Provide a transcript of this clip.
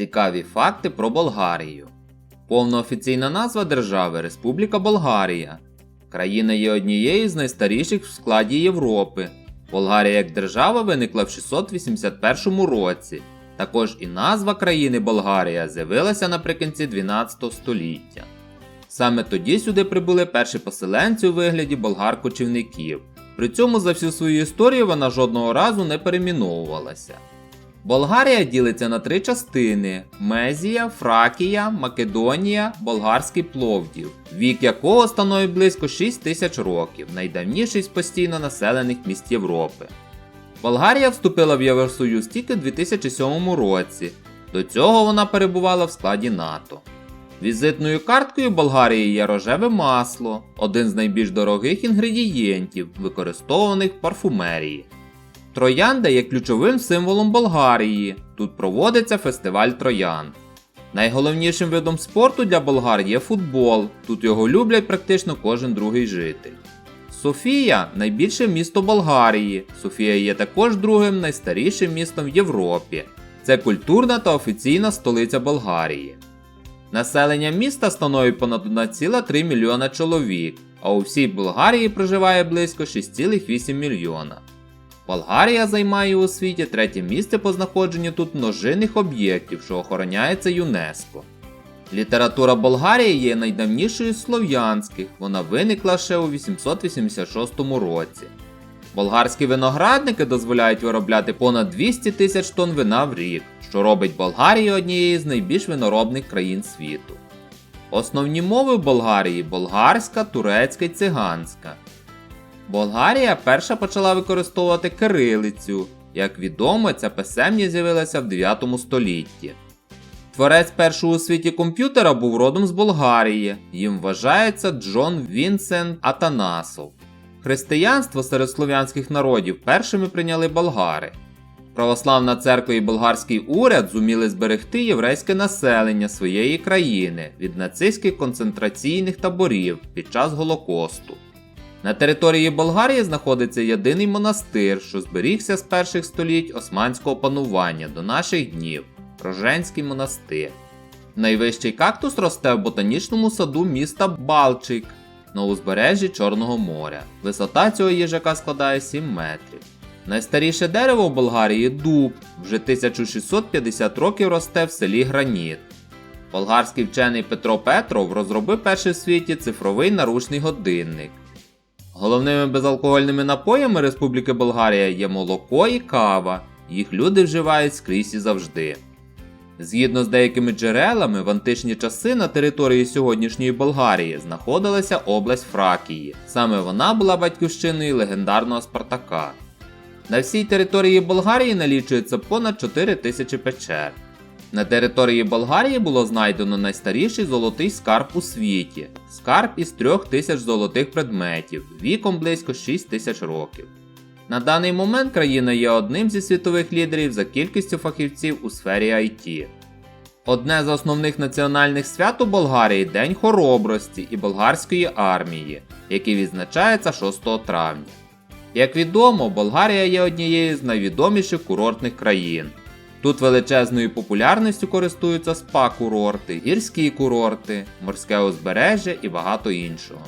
Цікаві факти про Болгарію. Повна офіційна назва держави Республіка Болгарія. Країна є однією з найстаріших в складі Європи. Болгарія як держава виникла в 681 році. Також і назва країни Болгарія з'явилася наприкінці 12 століття. Саме тоді сюди прибули перші поселенці у вигляді болгар-кочівників. При цьому за всю свою історію вона жодного разу не перейменовувалася. Болгарія ділиться на три частини: Мезія, Фракія, Македонія, Болгарський Пловдів, вік якого становить близько 6 тисяч років, найдавніший з постійно населених міст Європи. Болгарія вступила в Євросоюз тільки у 2007 році. До цього вона перебувала в складі НАТО. Візитною карткою Болгарії є рожеве масло, один з найбільш дорогих інгредієнтів, використовуваних в парфумерії. Троянда є ключовим символом Болгарії. Тут проводиться фестиваль троянд. Найголовнішим видом спорту для болгар є футбол. Тут його люблять практично кожен другий житель. Софія найбільше місто Болгарії. Софія є також другим найстарішим містом в Європі. Це культурна та офіційна столиця Болгарії. Населення міста становить понад 1,3 мільйона чоловік, а у всій Болгарії проживає близько 6,8 мільйона. Болгарія займає у світі третє місце по знаходженню тут множинних об'єктів, що охороняється ЮНЕСКО. Література Болгарії є найдавнішою з слов'янських, вона виникла ще у 886 році. Болгарські виноградники дозволяють виробляти понад 200 тисяч тонн вина в рік, що робить Болгарію однією з найбільш виноробних країн світу. Основні мови в Болгарії болгарська, турецька і циганська. Болгарія перша почала використовувати кирилицю. Як відомо, ця писемність з'явилася в 9 столітті. Творець першого у світі комп'ютера був родом з Болгарії, їм вважається Джон Вінсент Атанасов. Християнство серед слов'янських народів першими прийняли болгари. Православна церква і болгарський уряд зуміли зберегти єврейське населення своєї країни від нацистських концентраційних таборів під час Голокосту. На території Болгарії знаходиться єдиний монастир, що зберігся з перших століть османського панування до наших днів Роженський монастир. Найвищий кактус росте в ботанічному саду міста Балчик на узбережжі Чорного моря. Висота цього їжака складає 7 метрів. Найстаріше дерево в Болгарії дуб, вже 1650 років росте в селі Граніт. Болгарський вчений Петро Петров розробив перший в світі цифровий наручний годинник. Головними безалкогольними напоями Республіки Болгарія є молоко і кава, їх люди вживають скрізь і завжди. Згідно з деякими джерелами, в античні часи на території сьогоднішньої Болгарії знаходилася область Фракії. Саме вона була батьківщиною легендарного Спартака. На всій території Болгарії налічується понад 4 тисячі печер. На території Болгарії було знайдено найстаріший золотий скарб у світі скарб із 3 тисяч золотих предметів віком близько 6 тисяч років. На даний момент країна є одним зі світових лідерів за кількістю фахівців у сфері IT. Одне з основних національних свят у Болгарії День Хоробрості і болгарської армії, який відзначається 6 травня. Як відомо, Болгарія є однією з найвідоміших курортних країн. Тут величезною популярністю користуються спа-курорти, гірські курорти, морське узбережжя і багато іншого.